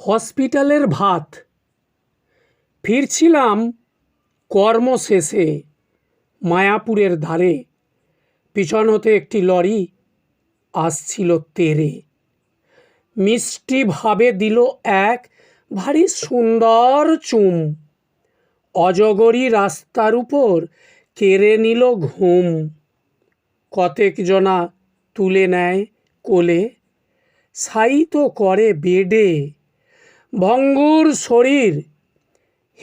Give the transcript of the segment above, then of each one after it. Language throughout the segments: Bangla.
হসপিটালের ভাত। ফিরছিলাম কর্ম শেষে মায়াপুরের ধারে। পিছন হতে একটি লরি আসছিল তেরে। মিষ্টিভাবে দিল এক ভারী সুন্দর চুম। অজগরী রাস্তার উপর কেড়ে নিল ঘুম। কতেক জনা তুলে নেয় কোলে। শায়িত করে বেডে ভঙ্গুর শরীর।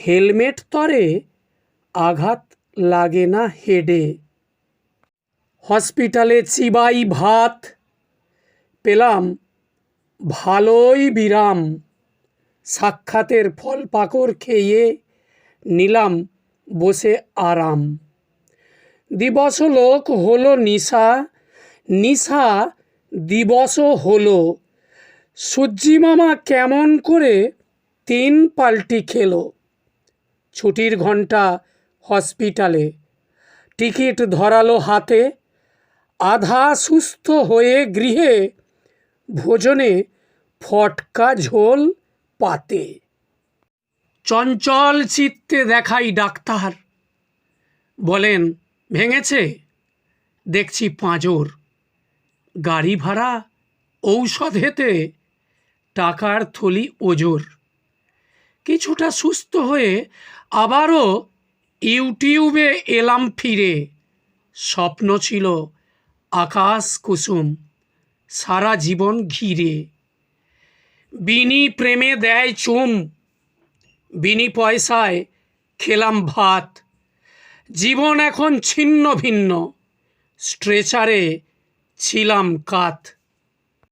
হেলমেট তরে আঘাত লাগে না হেডে। হসপিটালে চিবাই ভাত। পেলাম ভালোই বিরাম। সাক্ষাতের ফল পাকড় খেয়ে নিলাম বসে আরাম। দিবস লোক হলো নিশা নিশা দিবস হলো। সূর্যি মামা কেমন করে তিন পাল্টি খেলো। ছুটির ঘণ্টা হসপিটালে। টিকিট ধরালো হাতে। আধা সুস্থ হয়ে গৃহে ভোজনে ফটকা ঝোল পাতে। চঞ্চল চিত্তে দেখাই ডাক্তার। বলেন, ভেঙেছে? দেখছি পাঁজর। গাড়ি ভাড়া ঔষধেতে টাকার থলি ওজোর। কিছুটা সুস্থ হয়ে আবারও ইউটিউবে এলাম ফিরে। স্বপ্ন ছিল আকাশ কুসুম, সারা জীবন ঘিরে। বিনি প্রেমে দেয় চুম, বিনি পয়সায় খেলাম ভাত। জীবন এখন ছিন্ন ভিন্ন, স্ট্রেচারে ছিলাম কাত।